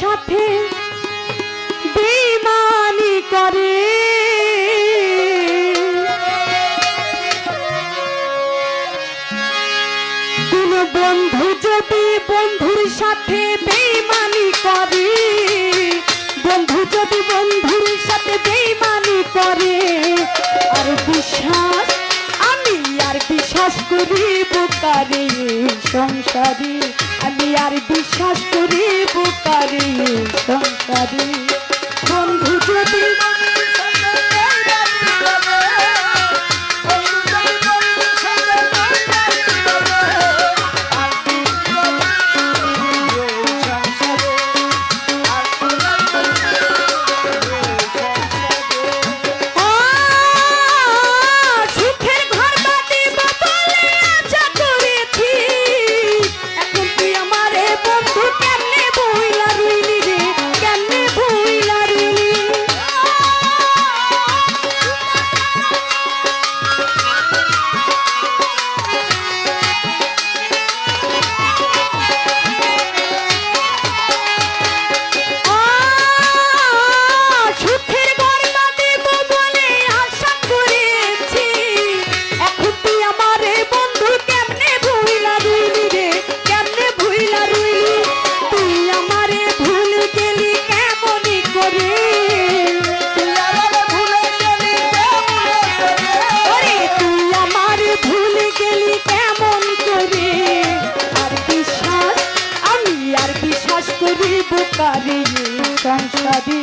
সাথে বেমানি করে। কোন বন্ধু যদি বন্ধুর সাথে বেমানি করে, বন্ধু যদি বন্ধুর সাথে বেমানি করে, আর বিশ্বাস আমি আর বিশ্বাস করি পারি সংসারী। আমি আর বিশ্বাস করিব পারি সংসারী। বন্ধু যদি বুকারি সংসারি।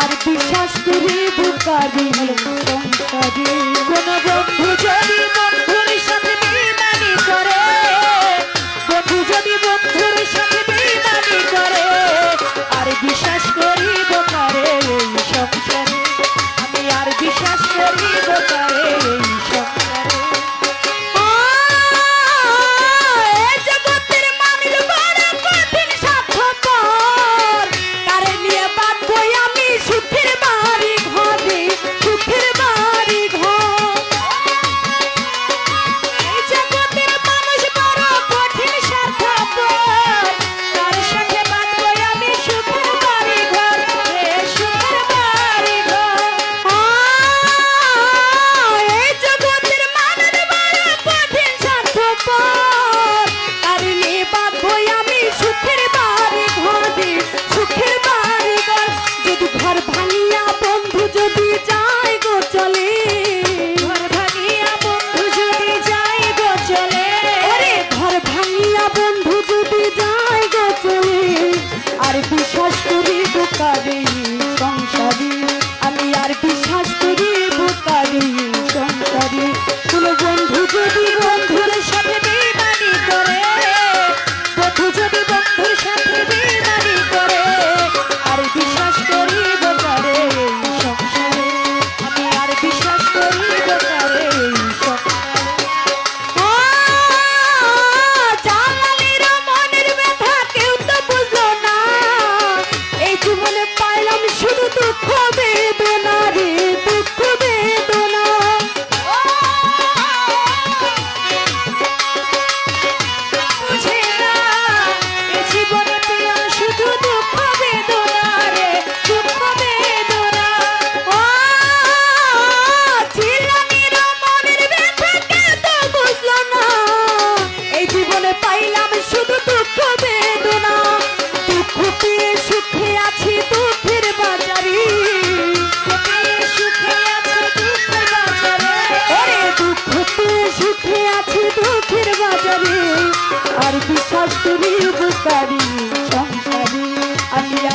আর বিশ্বাস করি কোন বন্ধু